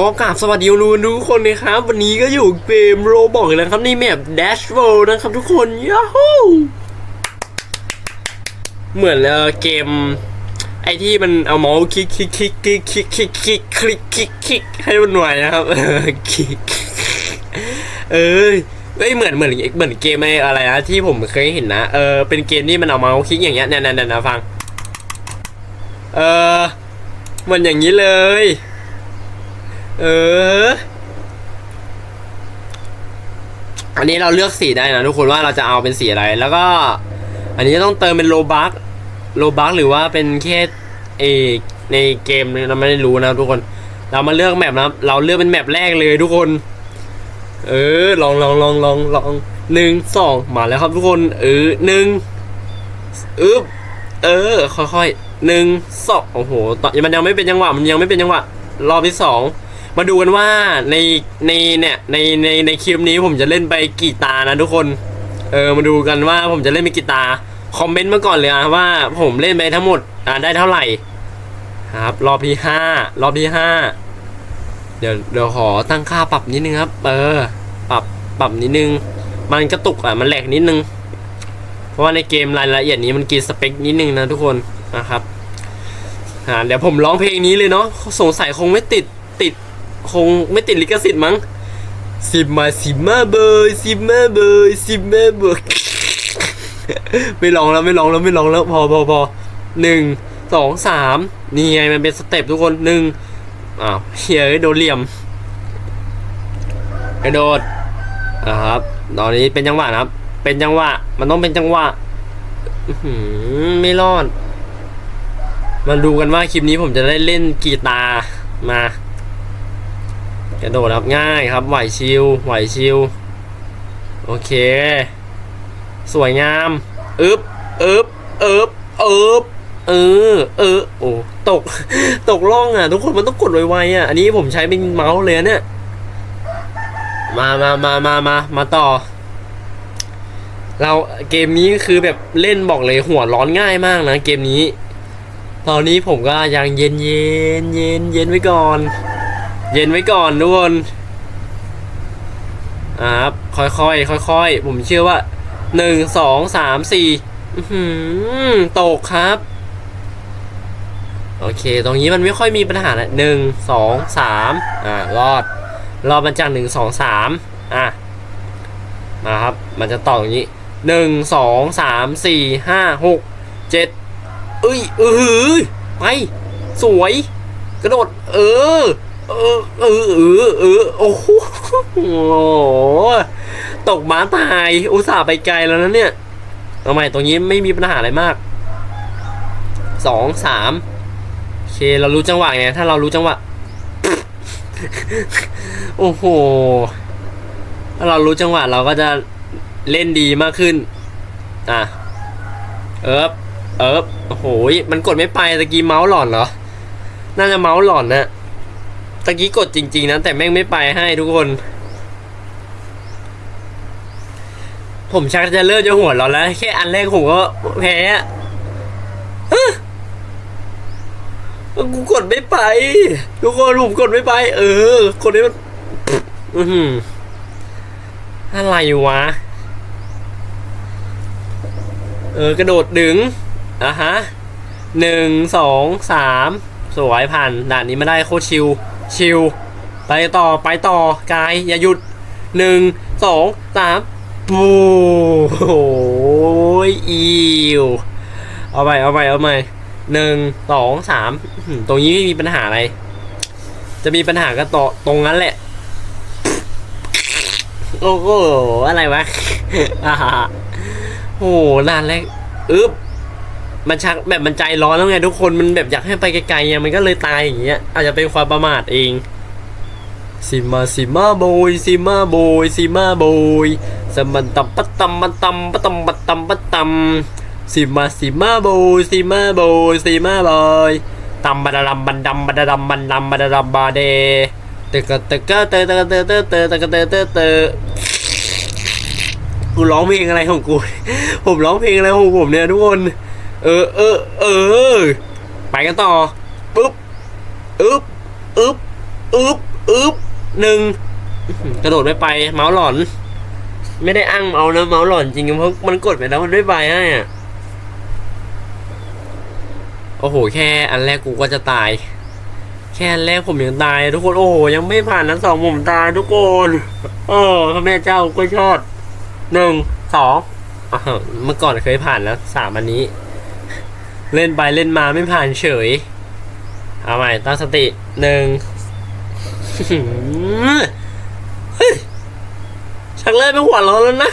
ก็กราบสวัสดีรูนทุกคนนะครับ วันนี้ก็อยู่เกมโรบอกแล้วครับในแมป Dash World นะครับทุกคนยาฮูเหมือนเออเกม ไอที่มันเอาเมาส์คลิกคลิกคลิกคลิกคลิกคลิกคลิกคลิกคลิกคลิกให้มันไหวยนะครับเออคลิกเออเอ้ยเหมือนเหมือนเหมือนเกมอะไรนะที่ผมเคยเห็นนะเออเป็นเกมที่มันเอาเมาส์คลิกอย่างเงี้ยเนี่ยเนี่ยเนี่ยนะฟัง เออเหมือนอย่างนี้เลย เออ อันนี้เราเลือกสีได้นะทุกคนว่าเราจะเอาเป็นสีอะไร แล้วก็ อันนี้ต้องเติมเป็นโลบักโลบักหรือว่าเป็นแค่เอในเกมเนี่เราไม่ได้รู้นะทุกคน เรามาเลือกแมปนะเราเลือกเป็นแมปแรกเลยทุกคน เออ ลองลองลองลองลองหนึ่งสองมาแล้วครับทุกคน เออหนึ่งอึ๊บเออ ค่อยๆหนึ่งสองโอ้โหตอนมันยังไม่เป็นจังหวะมันยังไม่เป็นจังหวะรอบที่สอง มาดูกันว่าในในเนี่ยในในในคลิปนี้ผมจะเล่นไปกี่ตานะทุกคน เออมาดูกันว่าผมจะเล่นไปกี่ตา คอมเมนต์มาก่อนเลยนะว่าผมเล่นไปทั้งหมดอ่าได้เท่าไหร่ครับรอบที่ห้ารอบที่ห้าเดี๋ยวเดี๋ยวขอตั้งค่าปรับนิดนึงครับ เออ ปรับปรับนิดนึง มันกระตุกอะมันแหลกนิดนึง เพราะว่าในเกมรายละเอียดนี้มันกินสเปคนิดนึงนะทุกคนนะครับอ่าเดี๋ยวผมร้องเพลงนี้เลยเนาะสงสัยคงไม่ติด คงไม่ติดลิขสิทธิ์มั้งสิบมาสิบมาเบยสิบมาเบยสิบมาเบยไม่ร้องแล้วไม่ร้องแล้วไม่ร้องแล้วพอพอพอหนึ่งสองสามนี่ไงมันเป็นสเต็ปทุกคนหนึ่งอ้าวเฮียเอ้ยโดนเหลี่ยมกระโดดนะครับตอนนี้เป็นจังหวะนะครับ เป็นจังหวะ มันต้องเป็นจังหวะไม่รอด มาดูกันว่าคลิปนี้ผมจะได้เล่นกีตาร์มา กระโดดครับง่ายครับไหวชิวไหวชิวโอเค สวยงามอึบอึบอึบอึบเออเออโอ้ตกตกล่องอะ ทุกคนมันต้องกดไวๆอะ อันนี้ผมใช้เป็นเมาส์เลยเนี่ยมามามามามามาต่อ เราเกมนี้คือแบบเล่นบอกเลยหัวร้อนง่ายมากนะเกมนี้ ตอนนี้ผมก็ยังเย็นเย็นเย็นเย็นไว้ก่อน เย็นไว้ก่อนทุกคนอ่าครับค่อยๆค่อยๆผมเชื่อว่าหนึ่งสองสามสี่หือตกครับ โอเค ตรงนี้มันไม่ค่อยมีปัญหาละหนึ่งสองสามอ่ารอด รอดมันจากหนึ่งสองสามอะมาครับ มันจะต่ออย่างนี้หนึ่งสองสามสี่ห้าหกเจ็ดเอ้ยเออไปสวย กระโดด เออ เออเออเออเออโอ้โหตกม้าตายอุตส่าห์ไปไกลแล้วนะเนี่ยเอาใหม่ตรงนี้ไม่มีปัญหาอะไรมากสองสามโอเคเรารู้จังหวะไงถ้าเรารู้จังหวะโอ้โหถ้าเรารู้จังหวะเราก็จะเล่นดีมากขึ้น อะ เอิบเอิบโอ้โหมันกดไม่ไปตะกี้เมาส์หลอนเหรอ น่าจะเมาส์หลอนนะ ตะกี้กดจริง ๆนะแต่แม่งไม่ไปให้ทุกคน ผมชักจะเลิกจะหัวเราะแล้ว แค่อันแรกผมก็แพ้อะกูกดไม่ไป ทุกคนผมกดไม่ไป เออ กดให้มันอืออะไรวะ เออกระโดดดึงอะฮะหนึ่งสองสามสวยผ่านด่านนี้มาได้โคชิว ชิวไปต่อไปต่อกายอย่าหยุดหนึ่งสองสามปูโอ้ยอิวเอาไปเอาไปเอาไปหนึ่งสองสามตรงนี้ไม่มีปัญหาอะไร จะมีปัญหาก็ต่อตรงนั้นแหละ โอ้โหอะไรวะโอ้โหนานแรกอึ๊บ มันชักแบบมันใจร้อนแล้วไงทุกคนมันแบบอยากให้ไปไกลๆไงมันก็เลยตายอย่างเงี้ย อาจจะเป็นความประมาทเองซิมาซิมาโบยซิมาโบยซิมาโบยสมันตัมปะตัมมันตัมปะตัมปะตัมปะตัมซิมาซิมาโบยซิมาโบยซิมาโบยตัมบะดดัมบันดัมบะดดัมบันดัมบะดดัมบาเดตึกกะตึกกะเตอตึกกะเตอเตอเตอตึกกะเตอเตอเตกูร้องเพลงอะไรของกู ผมร้องเพลงอะไรของผมเนี่ยทุกคน เออเออเออ ไปกันต่อปุ๊บอึ๊บอึ๊บอึ๊บอึ๊บหนึ่งกระโดดไม่ไป เมาส์หลอน ไม่ได้อ้างเมาส์นะเมาส์หลอนจริงเพราะมันกดไปแล้วมันไม่ไปให้อะโอ้โห แค่อันแรกกูก็จะตาย แค่อันแรกผมยังตาย ทุกคนโอ้โห ยังไม่ผ่านนั้นสองผมตายทุกคนโอ้พระแม่เจ้าก็ชอดหนึ่งสองเมื่อก่อนเคยผ่านแล้วสามอันนี้ เล่นไปเล่นมาไม่ผ่านเฉย เอาใหม่ตั้งสติหนึ่งเฮ้ยชักเริ่มเป็นหัวเร้อนแล้วนะ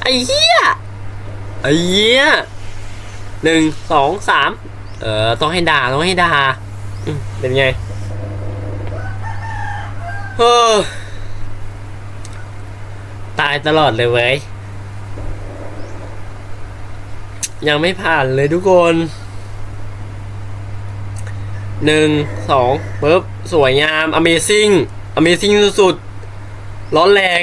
ไอ้เหี้ย ไอ้เหี้ยหนึ่งสองสามเออต้องให้ด่าต้องให้ด่าเป็นไงเออตายตลอดเลยเว้ย ยังไม่ผ่านเลยทุกคนหนึ่งสองปึ๊บสวยงาม Amazing Amazing สุดๆ ร้อนแรง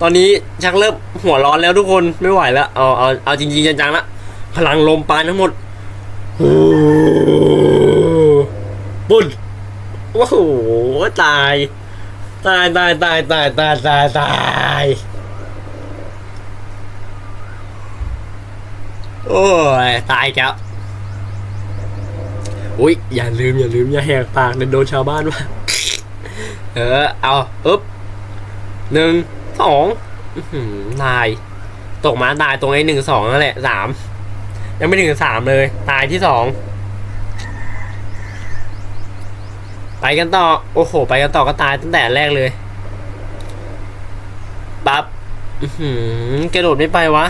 ตอนนี้ชักเริ่มหัวร้อนแล้วทุกคนไม่ไหวแล้ว เอาเอาเอาจริงๆจังๆละพลังลมปานทั้งหมดโอ้ปุ่นโอ้โห ตาย ตายตายตายตายตายตายตาย โอ้ย ตายแล้วอุ้ยอย่าลืมอย่าลืมอย่าแหกปากเดี๋ยวโดนชาวบ้านว่า เออ เอาอึ๊บหนึ่งสองอื้อหือตาย ตกมาตายตรงไอ้หนึ่งสองนั่นแหละสามยังไม่ถึงสามเลย ตายที่สองไปกันต่อ โอ้โห ไปกันต่อก็ตายตั้งแต่แรกเลย ปั๊บกระโดดไม่ไปวะ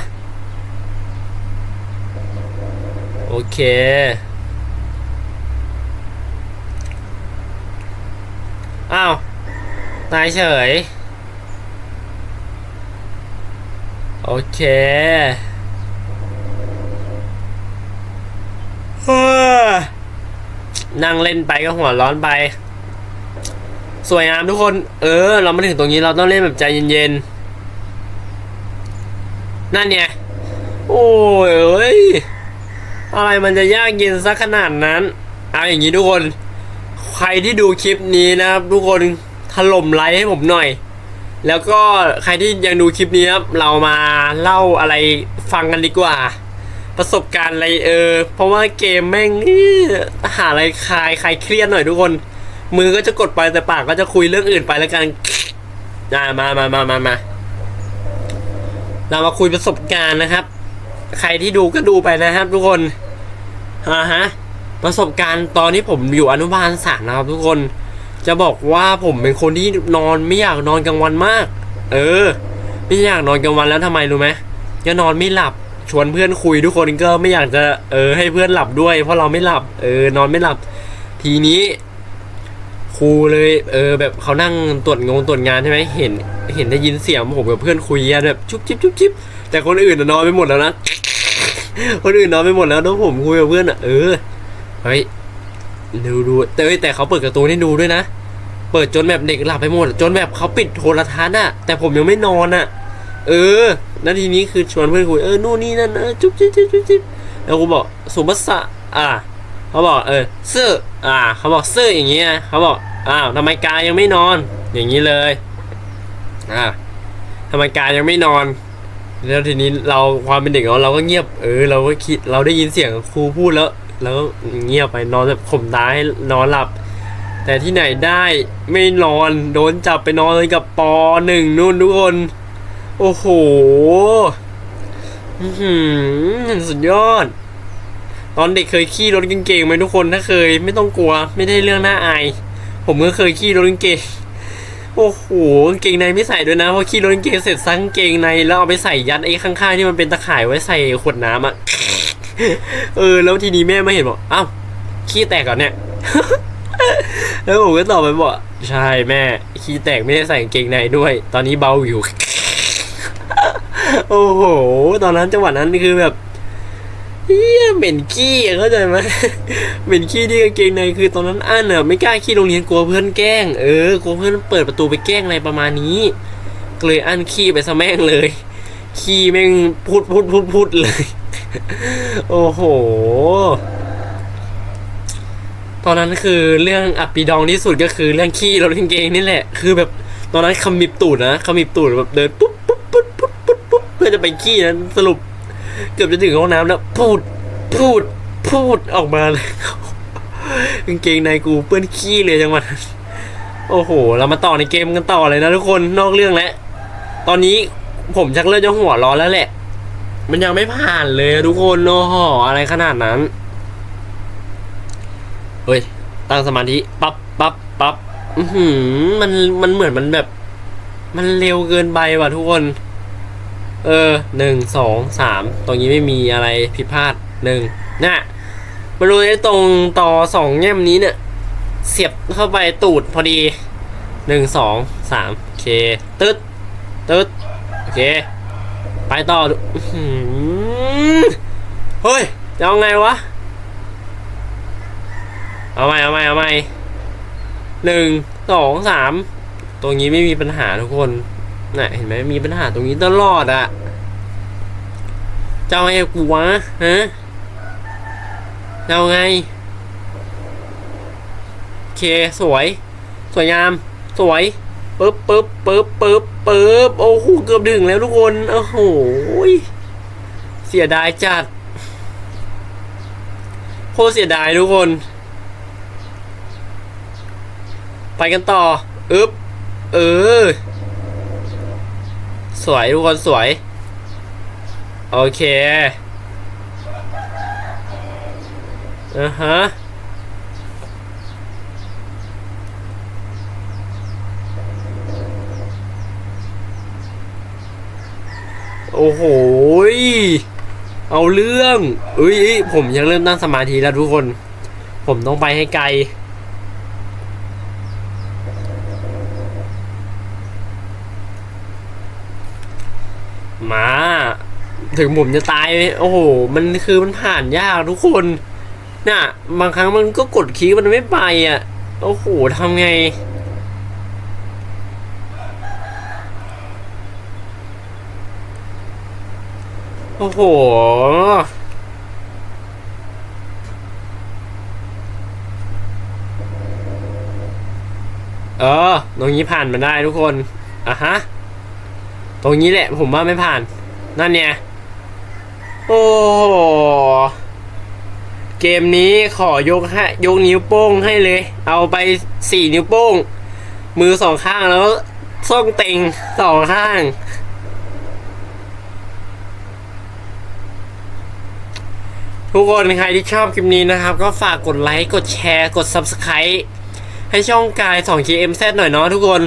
โอเค อ้าวตายเฉย โอเคนั่งเล่นไปก็หัวร้อนไป สวยงามทุกคน เออ เรามาถึงตรงนี้เราต้องเล่นแบบใจเย็นๆ นั่นเนี่ยโอ้ยเอ้ย อะไรมันจะยากเย็นสักขนาดนั้นเอาอย่างนี้ทุกคน ใครที่ดูคลิปนี้นะครับ ทุกคนถล่มไลค์ให้ผมหน่อย แล้วก็ใครที่ยังดูคลิปนี้ครับเรามาเล่าอะไรฟังกันดีกว่า ประสบการณ์อะไรเออ เพราะว่าเกมแม่งหาอะไรคลายคลายเครียดหน่อยทุกคน มือก็จะกดไปแต่ปากก็จะคุยเรื่องอื่นไปแล้วกันอ่ามามามามามาเรามาคุยประสบการณ์นะครับ ใครที่ดูก็ดูไปนะครับ ทุกคนอ่าฮะประสบการณ์ตอนที่ผมอยู่อนุบาลสามนะครับ ทุกคน จะบอกว่าผมเป็นคนที่นอนไม่อยากนอนกลางวันมาก เออ ไม่อยากนอนกลางวันแล้วทำไมรู้ไหมจะนอนไม่หลับชวนเพื่อนคุยทุกคนก็ไม่อยากจะเออให้เพื่อนหลับด้วย เพราะเราไม่หลับ เออนอนไม่หลับ ทีนี้ ครูเลยเออแบบเขานั่งตรวจงงตรวจงานใช่ไหมเห็นเห็นได้ยินเสียงผมกับเพื่อนคุยกันแบบชุบชิบชุบชิบแต่คนอื่นนอนไปหมดแล้วนะคนอื่นนอนไปหมดแล้วแล้วผมคุยกับเพื่อนอะเออเฮ้ยดูดูแต่แต่เขาเปิดกร์ตูนให้ดูด้วยนะเปิดจนแบบเด็กหลับไปหมด จนแบบเขาปิดโทรทัศน์อะ แต่ผมยังไม่นอนอะ เออนาทีนี้คือชวนเพื่อนคุยเออนู่นนี่นั่นเออจุ๊บจิ๊บจิ๊บจิ๊บแล้วกูบอกสุภาษะอ่า เขาบอกเออเสื้ออ่า เขาบอกเสื้ออย่างเงี้ยเขาบอกอ้าวทำไมกายยังไม่นอน อย่างนี้เลยอ่าทำไมกายยังไม่นอน แล้วทีนี้เราความเป็นเด็กเราเราก็เงียบเออเราก็คิดเราได้ยินเสียงครูพูดแล้วแล้วเงียบไปนอนแบบข่มตาให้นอนหลับ แต่ที่ไหนได้ไม่นอนโดนจับไปนอนกับปอหนึ่งนู่นทุกคน โอ้โหอื้อหือสุดยอด ตอนเด็กเคยขี่รถกางเกงไหมทุกคนถ้าเคย ไม่ต้องกลัว ไม่ได้เรื่องน่าอาย ผมก็เคยขี่รถกางเกงโอ้โหกางเกงในไม่ใส่ด้วยนะเพราะขี่รถกางเกงเสร็จซักกางเกงในแล้วเอาไปใส่ยัดไอ้ข้างๆที่มันเป็นตะข่ายไว้ใส่ขวดน้ำอะเออ แล้วทีนี้แม่มาเห็นบอกอ้าวขี้แตกก่อนเนี่ยแล้วผมก็ตอบไปบอกใช่แม่ขี้แตกไม่ได้ใส่กางเกงในด้วย ตอนนี้เบาอยู่ โอ้โห ตอนนั้นจังหวะนั้นคือแบบ เฮียเหม็นขี้เข้าใจไหมเหม็นขี้ที่กางเกงในคือตอนนั้นอั้นอะไม่กล้าขี้โรงเรียนกลัวเพื่อนแกล้งเออกลัวเพื่อนเปิดประตูไปแกล้งอะไรประมาณนี้ก็เลยอั้นขี้ไปซะแม่งเลย ขี้แม่งพูดพูดพูดพูดเลย โอ้โห ตอนนั้นคือเรื่องอับปีดองที่สุดก็คือเรื่องขี้รถกางเกงนี่แหละ คือแบบตอนนั้นขมิบตูดนะขมิบตูดแบบเดินปุ๊บปุ๊บปุ๊บปุ๊บปุ๊บปุ๊บเพื่อจะไปขี้นั้นสรุป เกือบจะถึงห้องน้ำแล้วพูดพูดพูดออกมาเลยกางเกงในกูเปื้อนขี้เลยจังหวะโอ้โห เรามาต่อในเกมกันต่อเลยนะทุกคนนอกเรื่องแล้วตอนนี้ผมชักเริ่มจะหัวร้อนแล้วแหละ มันยังไม่ผ่านเลยทุกคนโอ้โหอะไรขนาดนั้นเฮ้ยตั้งสมาธิปั๊บปั๊บปั๊บมันมันเหมือนมันแบบ มันเร็วเกินไปว่ะทุกคน เออหนึ่งสองสามตรงนี้ไม่มีอะไรผิดพลาดหนึ่งน่ะมาดูในตรงต่อสองแง่มนี้เนี่ย เสียบเข้าไปตูดพอดีหนึ่งสองสามโอเค ตึ๊ด ตึ๊ด โอเค ไปต่อเฮ้ยจะเอาไงวะ เอาใหม่เอาใหม่เอาใหม่หนึ่งสองสามตรงนี้ไม่มีปัญหาทุกคน น่ะเห็นไหมมีปัญหาตรงนี้ตลอดอะจะเอาไงกับกูวะฮะเจะเอาไงโอเคสวย สวยงาม สวยปึ๊บปึ๊บปึ๊บปึ๊บปึ๊บโอ้โหเกือบถึงแล้วทุกคนโอ้โหเสียดายจัดโคตรเสียดายทุกคน ไปกันต่อ อึ๊บ เออ สวยทุกคนสวย โอเคอ่าฮะโอ้โห เอาเรื่องเอ้ยผมยังเริ่มตั้งสมาธิแล้วทุกคน ผมต้องไปให้ไกล มาถึงผมจะตาย โอ้โห มันคือมันผ่านยากทุกคนน่ะ บางครั้งมันก็กดคีย์มันไม่ไปอะ โอ้โหทำไง โอ้โหเออตรงนี้ผ่านมาได้ทุกคนอะฮะ ตรงนี้แหละ ผมว่าไม่ผ่าน นั่นเนี่ย โอ้โหเกมนี้ขอยกให้ยกนิ้วโป้งให้เลย เอาไปสี่นิ้วโป้ง มือสองข้างแล้วส้งเต็งสองข้าง ทุกคนใครที่ชอบคลิปนี้นะครับ ก็ฝากกดไลค์ กดแชร์ กด Subscribe ให้ช่องกาย 2KMZ หน่อยเนาะทุกคน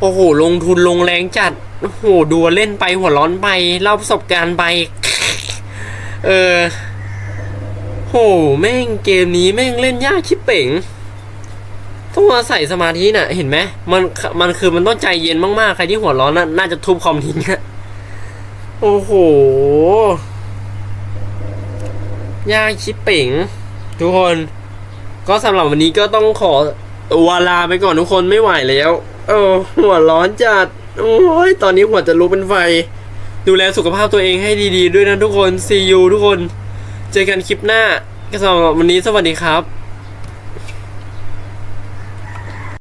โอ้โห ลงทุนลงแรงจัด โอ้โห ดูเล่นไปหัวร้อนไป เล่าประสบการณ์ไป เออโห แม่งเกมนี้แม่งเล่นยากชิบเป่งต้องมาใส่สมาธิน่ะ เห็นไหม มันมันคือมันต้องใจเย็นมากๆ ใครที่หัวร้อนน่ะน่าจะทุบคอมทิ้งอะโอ้โห ยากชิบเป่งทุกคน ก็สำหรับวันนี้ก็ต้องขอตัวลาไปก่อนทุกคนไม่ไหวแล้ว โอ้หัวร้อนจัด โอ้ยตอนนี้หัวจะลุกเป็นไฟ ดูแลสุขภาพตัวเองให้ดีๆ ด้วยนะทุกคน see you ทุกคน เจอกันคลิปหน้าก็สำหรับวันนี้สวัสดีครับ